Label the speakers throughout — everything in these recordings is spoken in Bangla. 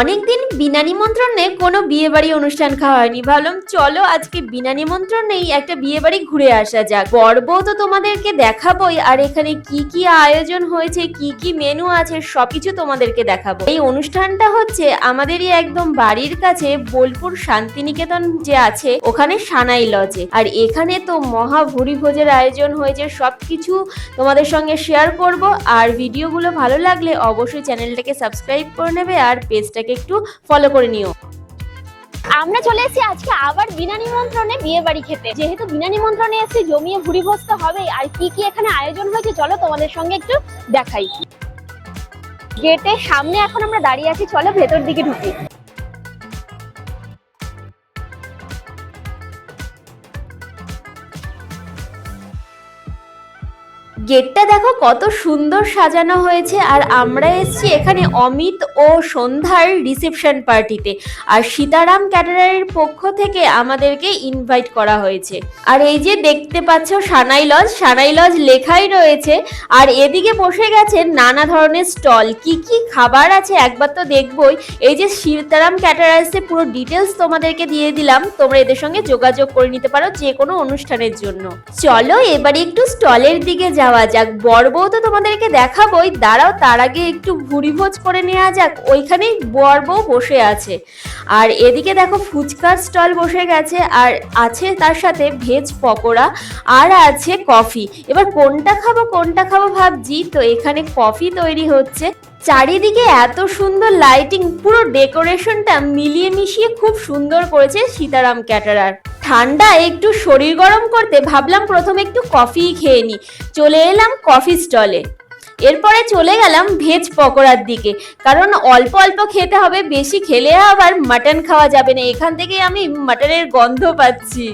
Speaker 1: অনেকদিন বিনা নিমন্ত্রণে কোনো বিয়ে বাড়ি অনুষ্ঠান খাওয়া হয়নি। ভাবলাম, চলো আজকে বিনা নিমন্ত্রণেই একটা বিয়ে বাড়ি ঘুরে আসা যাক। পর্ব তো তোমাদেরকে দেখাবোই, আর এখানে কি কি আয়োজন হয়েছে, কি কি মেনু আছে, সবকিছু তোমাদেরকে দেখাবো। এই অনুষ্ঠানটা হচ্ছে আমাদেরই একদম বাড়ির কাছে বোলপুর শান্তিনিকেতন যে আছে, ওখানে সানাই লজে আর এখানে তো মহা ভুরি ভোজের আয়োজন হয়েছে, সবকিছু তোমাদের সঙ্গে শেয়ার করব। আর ভিডিওগুলো ভালো লাগলে অবশ্যই চ্যানেলটাকে সাবস্ক্রাইব করে নেবে, আর পেজটাকে একটু ফলো করে নিও।
Speaker 2: আমরা চলে এসেছি আজকে আবার বিনা নিমন্ত্রণে বিয়ে বাড়ি খেতে। যেহেতু বিনা নিমন্ত্রণে এসেছি জমিয়ে ভুড়ি বসতে হবে আর কি কি এখানে আয়োজন হয়েছে চলো তোমাদের সঙ্গে একটু দেখাই। গেটের সামনে এখন আমরা দাঁড়িয়ে আছি, চলো ভেতর দিকে ঢুকি।
Speaker 1: গেটটা দেখো কত সুন্দর সাজানো হয়েছে আর আমরা এসেছি এখানে অমিত ও সন্ধ্যার রিসেপশন পার্টিতে আর সীতারাম ক্যাটারারের পক্ষ থেকে আমাদেরকে ইনভাইট করা হয়েছে। আর এই যে দেখতে পাচ্ছ সানাই লজ সানাই লজ লেখাই রয়েছে আর এদিকে বসে গেছে নানা ধরনের স্টল। কি কি খাবার আছে? একবার তো দেখবই। এই যে সীতারাম ক্যাটারার্সে পুরো ডিটেলস তোমাদেরকে দিয়ে দিলাম। তোমরা এদের সঙ্গে যোগাযোগ করে নিতে পারো যে কোনো অনুষ্ঠানের জন্য। চলো এবারে একটু স্টলের দিকে যাওয়া যাক। বর্বও তো তোমাদেরকে দেখাবোই। দাঁড়াও, তার আগে একটু ভুড়ি ভোজ করে নেওয়া যাক। ওইখানেই বর্বও বসে আছে। আর এদিকে দেখো, ফুচকার স্টল বসে গেছে। আর আছে তার সাথে ভেজ পকোড়া আর আছে কফি। এবার কোনটা খাব কোনটা খাব ভাবছি। তো এখানে কফি তৈরি হচ্ছে। চারিদিকে এত সুন্দর লাইটিং পুরো ডেকোরেশনটা মিলিয়ে মিশিয়ে খুব সুন্দর করেছে সীতারাম ক্যাটারার। ঠান্ডা, একটু শরীর গরম করতে ভাবলাম প্রথমে একটু কফি খেয়ে নি। চলে এলাম কফি স্টলে। এরপরে চলে গেলাম ভেজ পকোড়ার দিকে। কারণ অল্প অল্প খেতে হবে, বেশি খেলে আবার মাটন খাওয়া যাবে না। এখান থেকে আমি মাটনের গন্ধ পাচ্ছি।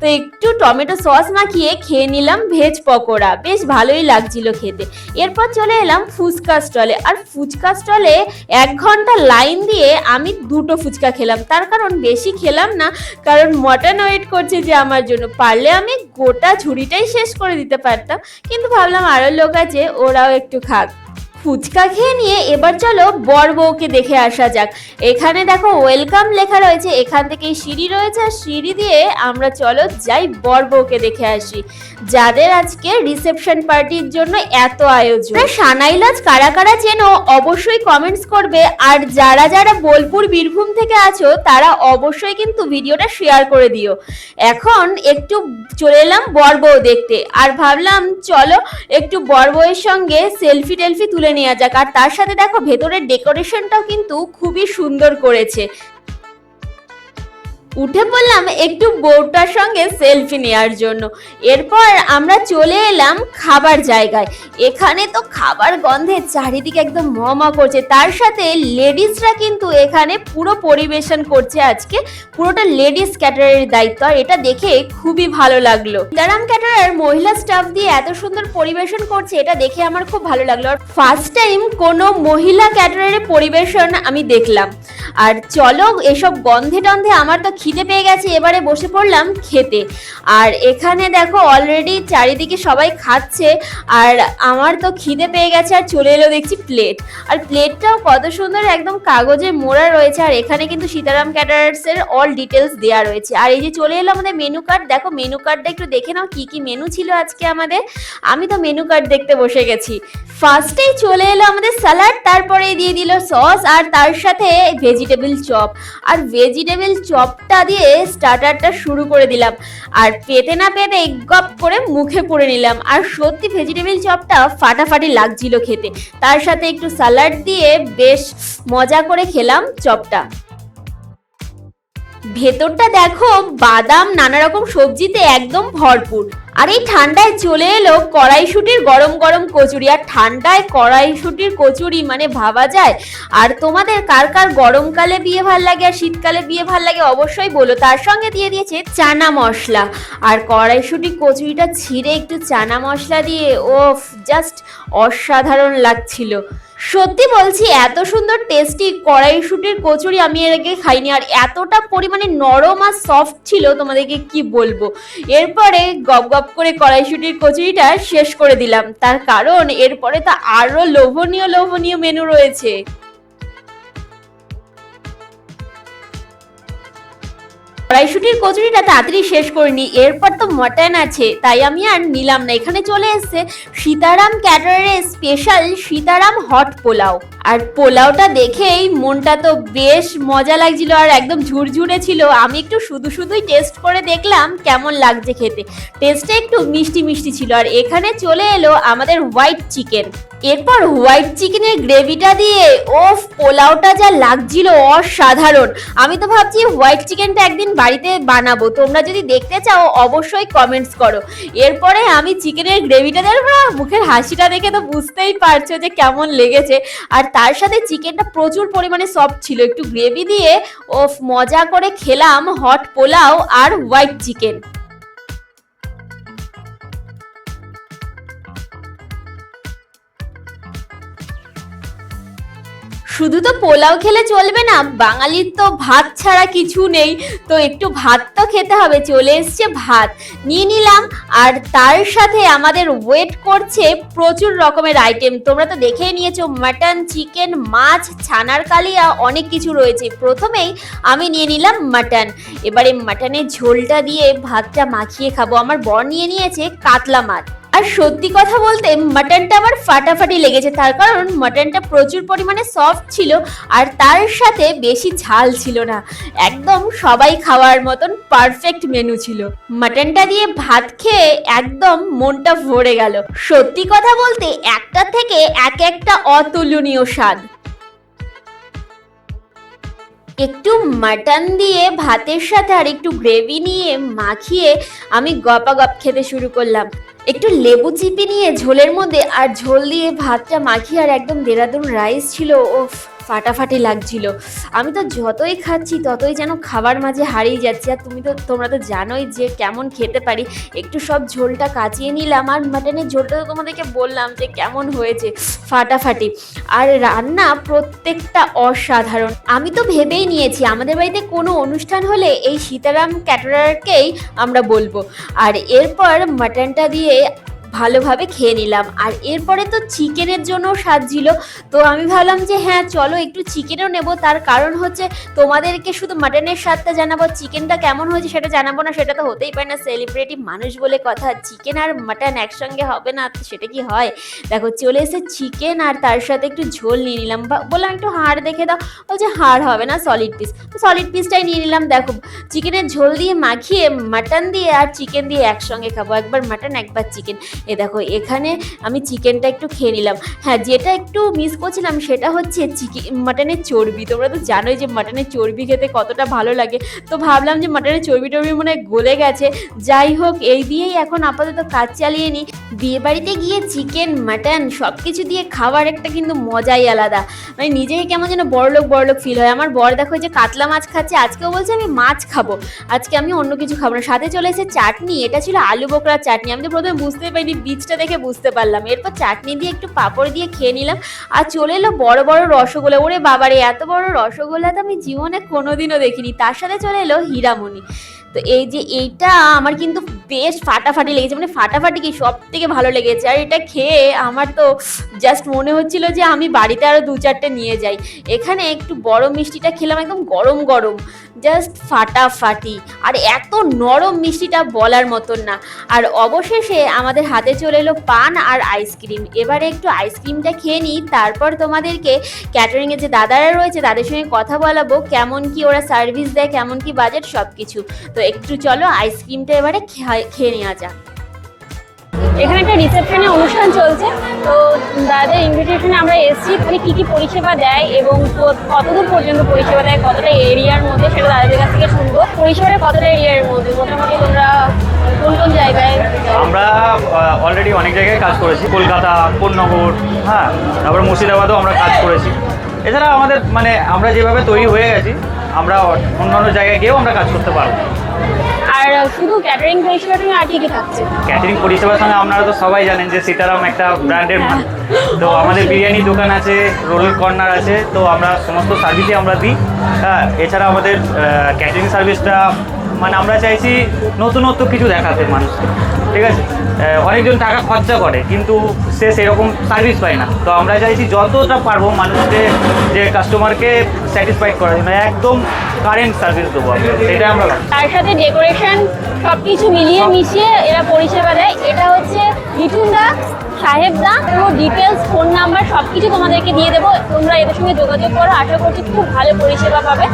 Speaker 1: তো একটু টমেটো সস মাখিয়ে খেয়ে নিলাম ভেজ পকোড়া। বেশ ভালোই লাগছিল খেতে। এরপর চলে এলাম ফুচকা স্টলে। আর ফুচকা স্টলে এক ঘণ্টা লাইন দিয়ে আমি দুটো ফুচকা খেলাম। তার কারণ বেশি খেলাম না, কারণ মটন ওয়েট করছে যে আমার জন্য। পারলে আমি গোটা ঝুড়িটাই শেষ করে দিতে পারতাম। কিন্তু ভাবলাম আরও লোক আছে, ওরাও একটু you cut ফুচকা খেয়ে নিয়ে এবার চলো বর বউকে দেখে আসা যাক। এখানে দেখো ওয়েলকাম লেখা রয়েছে, এখান থেকে সিঁড়ি রয়েছে, আর সিঁড়ি দিয়ে আমরা চলো যাই বর বউকে দেখে আসি। যাদের আজকে রিসেপশন পার্টির জন্য এত আয়োজন। সানাইলাজ কারা কারা চেনো অবশ্যই কমেন্টস করবে, আর যারা যারা বোলপুর, বীরভূম থেকে আছো, তারা অবশ্যই কিন্তু ভিডিওটা শেয়ার করে দিও। এখন একটু চলে এলাম বর বউ দেখতে, আর ভাবলাম চলো একটু বর বউয়ের সঙ্গে সেলফি টেলফি তুলে নেওয়া যাক। আর তার সাথে দেখো ভেতরের ডেকোরেশনটাও কিন্তু খুবই সুন্দর করেছে। উঠে পড়লাম একটু বউটার সঙ্গে সেলফি নেওয়ার জন্য। এরপর আমরা চলে এলাম খাবার জায়গায়। এখানে তো খাবার গন্ধে চারিদিকে একদম মমা করছে। তার সাথে লেডিসরা কিন্তু এখানে পুরো পরিবেশন করছে আজকে। পুরোটা লেডিস ক্যাটারের দায়িত্ব। আর এটা দেখে খুবই ভালো লাগল। সীতারাম ক্যাটারার মহিলা স্টাফ দিয়ে এত সুন্দর পরিবেশন করছে, এটা দেখে আমার খুব ভালো লাগল। আর ফার্স্ট টাইম কোনো মহিলা ক্যাটারারের পরিবেশন আমি দেখলাম। আর চলো, এসব গন্ধে টন্ধে আমার তো খিদে পেয়ে গেছে, এবারে বসে পড়লাম খেতে। আর এখানে দেখো অলরেডি চারিদিকে সবাই খাচ্ছে, আর আমার তো খিদে পেয়ে গেছে, আর চলে এলো দেখছি প্লেট আর প্লেটটাও কত সুন্দর, একদম কাগজে মোড়া রয়েছে, আর এখানে কিন্তু সীতারাম ক্যাটারার্স এর অল ডিটেলস দেওয়া রয়েছে। আর এই যে চলে এলো আমাদের মেনু কার্ড দেখো মেনু কার্ডটা একটু দেখে নাও, কি কি মেনু ছিল আজকে আমাদের। আমি তো মেনু কার্ড দেখতে বসে গেছি। ফার্স্টেই চলে এলো আমাদের স্যালাড তারপরে দিয়ে দিল সস আর তার সাথে ভেজিটেবল চপ আর ভেজিটেবল চপটা দিয়ে স্টার্টারটা শুরু করে দিলাম। আর পেতে না পেতে গপ করে মুখে পুরে নিলাম। আর সত্যি ভেজিটেবিল চপটা ফাটাফাটি লাগছিল খেতে। তার সাথে একটু স্যালাড দিয়ে বেশ মজা করে খেলাম চপটা। ভেতরটা দেখো বাদাম নানা রকম সবজিতে একদম ভরপুর। আর এই ঠান্ডায় চলে এলো কড়াইশুটির গরম গরম কচুরি। আর ঠান্ডায় কড়াইশুটির কচুরি মানে ভাবা যায়। আর তোমাদের কার কার গরমকালে বিয়ে ভালো লাগে আর শীতকালে বিয়ে ভালো লাগে অবশ্যই বলো। তার সঙ্গে দিয়ে দিয়েছে চানা মশলা। আর কড়াইশুটি কচুরিটা ছিঁড়ে একটু চানা মশলা দিয়ে ও জাস্ট অসাধারণ লাগছিল। সত্যি বলছি, এত সুন্দর টেস্টি কড়াইশুটির কচুরি আমি এর আগে খাইনি। আর এতটা পরিমাণে নরম আর সফট ছিল, তোমাদেরকে কি বলব? এরপরে গপ গপ টপ করে কড়াইশুটির কচুরিটা শেষ করে দিলাম। তার কারণ এরপরে তা আরও লোভনীয় লোভনীয় মেনু রয়েছে। কড়াইশুটির কচুরিটা তাড়াতাড়ি শেষ করিনি এরপর তো মটন আছে, তাই আমি আর নিলাম না। এখানে চলে এসছে সীতারাম ক্যাটারের স্পেশাল সীতারাম হট পোলাও। আর পোলাওটা দেখেই মনটা তো বেশ মজা লাগছিল আর একদম ঝুরঝুরে ছিল। আমি একটু শুধু শুধুই টেস্ট করে দেখলাম কেমন লাগছে খেতে। টেস্টটা একটু মিষ্টি মিষ্টি ছিল আর এখানে চলে এলো আমাদের হোয়াইট চিকেন এরপর হোয়াইট চিকেনের গ্রেভিটা দিয়ে, ওফ, পোলাওটা যা লাগছিল অসাধারণ। আমি তো ভাবছি হোয়াইট চিকেনটা একদিন বাড়িতে বানাবো। তোমরা যদি দেখতে চাও, অবশ্যই কমেন্টস করো। এরপরে আমি চিকেনের গ্রেভিটা না মুখের হাসিটা দেখে তো বুঝতেই পারছ যে কেমন লেগেছে। আর তার সাথে চিকেনটা প্রচুর পরিমাণে সফট ছিল। একটু গ্রেভি দিয়ে ওফ, মজা করে খেলাম হট পোলাও আর হোয়াইট চিকেন শুধু তো পোলাও খেলে চলবে না, বাঙালির তো ভাত ছাড়া কিছু নেই। তো একটু ভাত তো খেতে হবে, চলে এসছে ভাত। নিয়ে নিলাম, আর তার সাথে আমাদের ওয়েট করছে প্রচুর রকমের আইটেম তোমরা তো দেখেই নিয়েছো মাটন চিকেন মাছ, ছানার কালিয়া, অনেক কিছু রয়েছে। প্রথমেই আমি নিয়ে নিলাম মাটন এবারে মাটনের ঝোলটা দিয়ে ভাতটা মাখিয়ে খাব। আমার বর নিয়ে নিয়েছে কাতলা মাছ। আর সত্যি কথা বলতে মাটনটা আমার ফাটাফাটি লেগেছে। তার কারণ মাটনটা প্রচুর পরিমাণে সফট ছিল আর তার সাথে বেশি ঝাল ছিল না। একদম সবাই খাওয়ার মতন পারফেক্ট মেনু ছিল। মাটনটা দিয়ে ভাত খেয়ে একদম মনটা ভরে গেল। সত্যি কথা বলতে, একটা থেকে এক একটা অতুলনীয় স্বাদ। একটু মাটন দিয়ে ভাতের সাথে আর একটু গ্রেভি নিয়ে মাখিয়ে আমি গপা গপ খেতে শুরু করলাম। একটু লেবু চিপি নিয়ে ঝোলের মধ্যে আর ঝোল দিয়ে ভাতটা মাখিয়ে আর একদম দেরাদুন রাইস ছিল ও ফাটাফাটি লাগছিল। আমি তো যতই খাচ্ছি, ততই যেন খাবার মাঝে হারিয়ে যাচ্ছি। আর তুমি তো, তোমরা তো জানোই যে কেমন খেতে পারি। একটু সব ঝোলটা কাচিয়ে নিলাম। আর মাটনের ঝোলটা তো তোমাদেরকে বললাম যে কেমন হয়েছে ফাটাফাটি। আর রান্না প্রত্যেকটা অসাধারণ। আমি তো ভেবেই নিয়েছি, আমাদের বাড়িতে কোনো অনুষ্ঠান হলে এই সীতারাম ক্যাটারারকেই আমরা বলব। আর এরপর মাটনটা দিয়ে ভালোভাবে খেয়ে নিলাম। আর এরপরে তো চিকেনের জন্য সাজছিল তো আমি ভাবলাম যে হ্যাঁ চলো একটু চিকেনও নেব। তার কারণ হচ্ছে তোমাদেরকে শুধু মাটনের স্বাদটা জানাব, চিকেনটা কেমন হয়েছে সেটা জানাব না, সেটা তো হতেই পারে না। সেলিব্রিটি মানুষ বলে কথা, চিকেন আর মাটন একসঙ্গে হবে না সেটা কি হয়? দেখো, চলে এসে চিকেন আর তার সাথে একটু ঝোল নিয়ে নিলাম। বললাম, একটু হাড় দেখে দাও। বলছে, হাড় হবে না সলিড পিস তো সলিড পিসটাই নিয়ে নিলাম। দেখো, চিকেনের ঝোল দিয়ে মাখিয়ে, মাটন দিয়ে আর চিকেন দিয়ে একসঙ্গে খাব। একবার মাটন, একবার চিকেন। এ দেখো, এখানে আমি চিকেনটা একটু খেয়ে নিলাম। হ্যাঁ যেটা একটু মিস করছিলাম সেটা হচ্ছে চিকেন মাটনের চর্বি। তোমরা তো জানোই যে মাটনের চর্বি খেতে কতটা ভালো লাগে। তো ভাবলাম যে মাটনের চর্বি টর্বি মনে হয় গলে গেছে। যাই হোক, এই দিয়েই এখন আপাতত কাজ চালিয়ে নিই। বিয়ে বাড়িতে গিয়ে চিকেন, মাটন সব কিছু দিয়ে খাওয়ার একটা কিন্তু মজাই আলাদা। মানে নিজেই কেমন যেন বড়লোক বড়লোক ফিল হয়। আমার বর দেখো যে কাতলা মাছ খাচ্ছে, আজকেও বলছে আমি মাছ খাব। আজকে আমি অন্য কিছু খাব না। সাথে চলে এসে চাটনি। এটা ছিল আলু বোকরার চাটনি। আমি তো প্রথমে বুঝতে পারিনি বীজটা দেখে বুঝতে পারলাম। এরপর চাটনি দিয়ে একটু পাঁপড় দিয়ে খেয়ে নিলাম। আর চলে এলো বড় বড় রসগোল্লা। ওরে বাবারে এত বড় রসগোল্লা তো আমি জীবনে কোনোদিনও দেখিনি। তার সাথে চলে এলো হীরামণি তো এই যে এইটা আমার কিন্তু বেশ ফাটাফাটি লেগেছে। মানে ফাটাফাটি কি? সব থেকে ভালো লেগেছে। আর এটা খেয়ে আমার তো জাস্ট মনে হচ্ছিল যে আমি বাড়িতে আরও দু চারটে নিয়ে যাই। এখানে একটু বড় মিষ্টিটা খেলাম, একদম গরম গরম। জাস্ট ফাটাফাটি। আর এত নরম মিষ্টিটা বলার মতন না। আর অবশেষে আমাদের হাতে চলে এলো পান আর আইসক্রিম। এবারে একটু আইসক্রিমটা খেয়ে নিই, তারপর তোমাদেরকে ক্যাটারিংয়ের যে দাদারা রয়েছে, তাদের সঙ্গে কথা বলাবো, কেমন কি ওরা সার্ভিস দেয়, কেমন কি বাজেট সব কিছু তো একটু চলো আইসক্রিমটা এবারে খেয়া- খেয়ে নেওয়া যাক।
Speaker 2: এখানে একটা রিসেপশনে অনুষ্ঠান চলছে। তো দাদাদের ইনভিটেশনে আমরা এসেছি। এখানে কি কি পরিষেবা দেয় এবং কতদূর পর্যন্ত পরিষেবা দেয়, কতটা এরিয়ার মধ্যে, সেটা দাদাদের কাছ থেকে শুনব। পরিষেবাটা কতটা এরিয়ার মধ্যে? মোটামুটি তোমরা কোন কোন জায়গায়?
Speaker 3: আমরা অলরেডি অনেক জায়গায় কাজ করেছি। কলকাতা কোন্নগর হ্যাঁ তারপরে মুর্শিদাবাদেও আমরা কাজ করেছি। এছাড়া আমাদের মানে আমরা যেভাবে তৈরি হয়ে গেছি, আমরা অন্যান্য জায়গায় গিয়েও আমরা কাজ করতে পারব।
Speaker 2: শুধু ক্যাটারিং পরিষেবাটা আর কি থাকছে?
Speaker 3: ক্যাটারিং পরিষেবার সঙ্গে আপনারা তো সবাই জানেন যে সীতারাম একটা ব্র্যান্ডের মাল। তো আমাদের বিরিয়ানি দোকান আছে রোল কর্নার আছে, তো আমরা সমস্ত সার্ভিসই আমরা দিই। হ্যাঁ এছাড়া আমাদের ক্যাটারিং সার্ভিসটা মানে আমরা চাইছি নতুনত্ব কিছু দেখাতে মানুষকে ঠিক আছে? অনেকজন টাকা খরচা করে কিন্তু সে সেরকম সার্ভিস পায় না। তো আমরা চাইছি যতটা পারব মানুষকে যে কাস্টমারকে স্যাটিসফাইড করার জন্য একদম কারেন্ট সার্ভিস দেবো সেটা আমরা
Speaker 2: তার সাথে ডেকোরেশন সব কিছু মিলিয়ে মিশিয়ে এরা পরিষেবা দেয়। এটা হচ্ছে মিঠুনদা সাহেবদা পুরো ডিটেলস ফোন নাম্বার সব কিছু তোমাদেরকে দিয়ে দেবো। তোমরা এদের সঙ্গে যোগাযোগ করো আশা করছি খুব ভালো পরিষেবা পাবে।